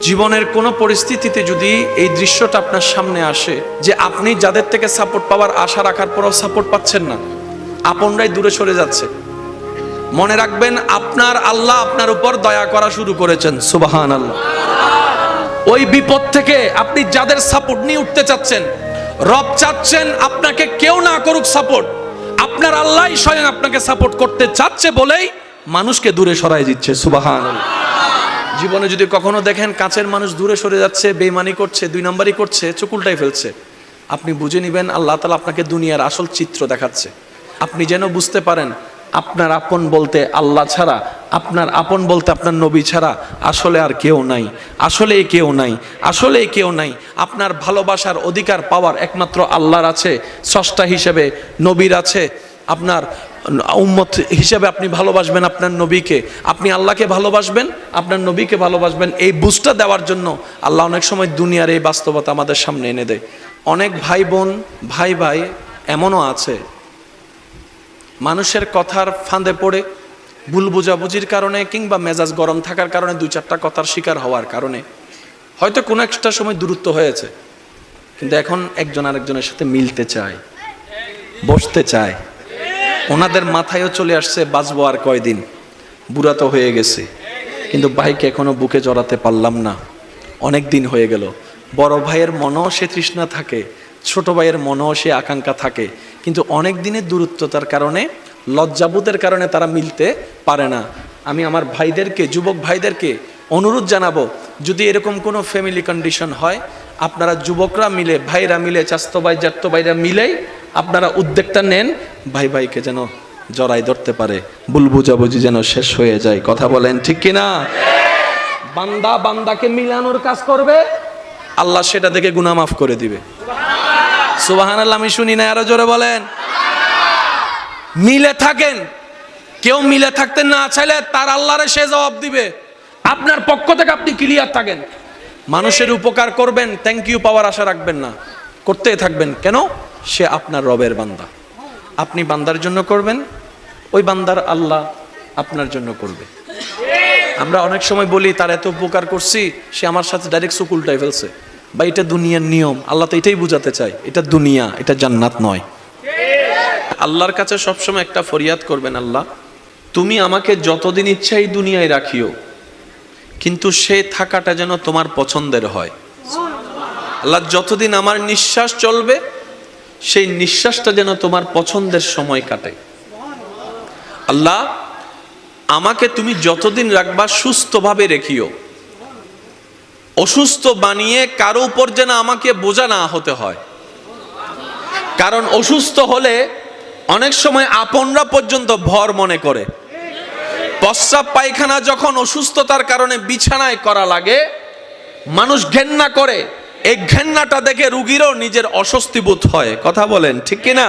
জীবনের কোনো পরিস্থিতিতে যদি এই দৃশ্যটা আপনার সামনে আসে যে আপনি যাদের থেকে সাপোর্ট পাওয়ার আশা রাখার পরও সাপোর্ট পাচ্ছেন না, আপনরাই দূরে সরে যাচ্ছে। মনে রাখবেন, আপনার আল্লাহ আপনার উপর দয়া করা শুরু করেছেন সুবাহান আল্লাহ ওই বিপদ থেকে আপনি যাদের সাপোর্ট নিয়ে উঠতে চাচ্ছেন, রব চাচ্ছেন আপনাকে কেউ না করুক সাপোর্ট আপনার আল্লাহ স্বয়ং আপনাকে সাপোর্ট করতে চাচ্ছে বলেই মানুষকে দূরে সরাই দিচ্ছে সুবাহান আল্লাহ জীবনে যদি কখনো দেখেন কাছের মানুষ দূরে সরে যাচ্ছে, বেইমানি করছে, দুই নাম্বারই করছে চকুলটাই ফেলছে। আপনি বুঝে নেবেন, আল্লাহ তালা আপনাকে দুনিয়ার আসল চিত্র দেখাচ্ছে। আপনি যেন বুঝতে পারেন, আপনার আপন বলতে আল্লাহ ছাড়া, আপনার আপন বলতে আপনার নবী ছাড়া আসলে আর কেউ নাই। আসলে কেউ নাই আসলে কেউ নাই। আপনার ভালোবাসার অধিকার পাওয়ার একমাত্র আল্লাহর আছে, স্রষ্টা হিসেবে নবীর আছে। আপনার উম্মত হিসেবে আপনি ভালোবাসবেন আপনার নবীকে। আপনি আল্লাহকে ভালোবাসবেন, আপনার নবীকে ভালোবাসবেন। এই বুঝটা দেওয়ার জন্য আল্লাহ অনেক সময় দুনিয়ার এই বাস্তবতা আমাদের সামনে এনে দেয়। অনেক ভাই বোন, ভাই ভাই এমনও আছে। মানুষের কথার ফাঁদে পড়ে, ভুল বুঝাবুঝির কারণে কিংবা মেজাজ গরম থাকার কারণে দুই চারটা কথার শিকার হওয়ার কারণে। হয়তো কোনো একটা সময় দূরত্ব হয়েছে, কিন্তু এখন একজন আরেকজনের সাথে মিলতে চায়, বসতে চায়। ওনাদের মাথায়ও চলে আসছে, বাঁচবো আর কয়দিন। বুড়া তো হয়ে গেছে। কিন্তু ভাইকে এখনও বুকে জড়াতে পারলাম না। অনেক দিন হয়ে গেল। বড় ভাইয়ের মনও সে তৃষ্ণা থাকে, ছোট ভাইয়ের মনও সে আকাঙ্ক্ষা থাকে। কিন্তু অনেক দিনের দূরত্বতার কারণে, লজ্জাবোধের কারণে তারা মিলতে পারে না। আমি আমার ভাইদেরকে, যুবক ভাইদেরকে অনুরোধ জানাব, যদি এরকম কোনো ফ্যামিলি কন্ডিশন হয়, আপনারা যুবকরা মিলে, ভাইরা মিলে, চাস্ত ভাই জাত্তো ভাইরা মিলেই আপনারা উদ্যোগটা নেন, ভাই ভাইকে যেন জড়াই ধরতে পারে। ভুল বুঝাবুঝি যেন শেষ হয়ে যায়। কথা বলেন ঠিক কিনা? বান্দা বান্দাকে মিলানোর কাজ করবে, আল্লাহ সেটা দেখে গুনাহ মাফ করে দিবে। সুবাহান আল্লাহ আমি শুনি না আরও জোরে বলেন। মিলে থাকেন। কেউ মিলে থাকতে না চাইলে তার আল্লাহরে সে জবাব দিবে। আপনার পক্ষ থেকে আপনি ক্লিয়ার থাকেন। মানুষের উপকার করবেন থ্যাংক ইউ পাওয়ার আশা রাখবেন না। করতেই থাকবেন। কেন? সে আপনার রবের বান্দা। আপনি বান্দার জন্য করবেন, ওই বান্দার আল্লাহ আপনার জন্য করবে। আমরা অনেক সময় বলি, তার এত উপকার করছি, সে আমার সাথে ডাইরেক্ট সুকুলটাই ফেলছে। বা এটা দুনিয়ার নিয়ম, আল্লাহ তো এটাই বুঝাতে চায়, এটা দুনিয়া, এটা জান্নাত নয়। আল্লাহর কাছে সবসময় একটা ফরিয়াদ করবেন, আল্লাহ, তুমি আমাকে যতদিন ইচ্ছা এই দুনিয়ায় রাখিও, কিন্তু সে থাকাটা যেন তোমার পছন্দের হয়। আল্লাহ, যতদিন আমার নিঃশ্বাস চলবে সেই নিঃশ্বাসটা যেন তোমার পছন্দের সময় কাটে। আল্লাহ, আমাকে তুমি যতদিন রাখবা সুস্থভাবে রেখিও। অসুস্থ বানিয়ে কারও উপর যেন আমাকে বোঝা না হতে হয়। কারণ অসুস্থ হলে অনেক সময় আপনরা পর্যন্ত ভর মনে করে। প্রস্রাব পায়খানা যখন অসুস্থতার কারণে বিছানায় করা লাগে, মানুষ ঘেন্না করে। এই ঘেন্নাটা দেখে রুগীরও নিজের অস্বস্তি বোধ হয়। কথা বলেন ঠিক কিনা?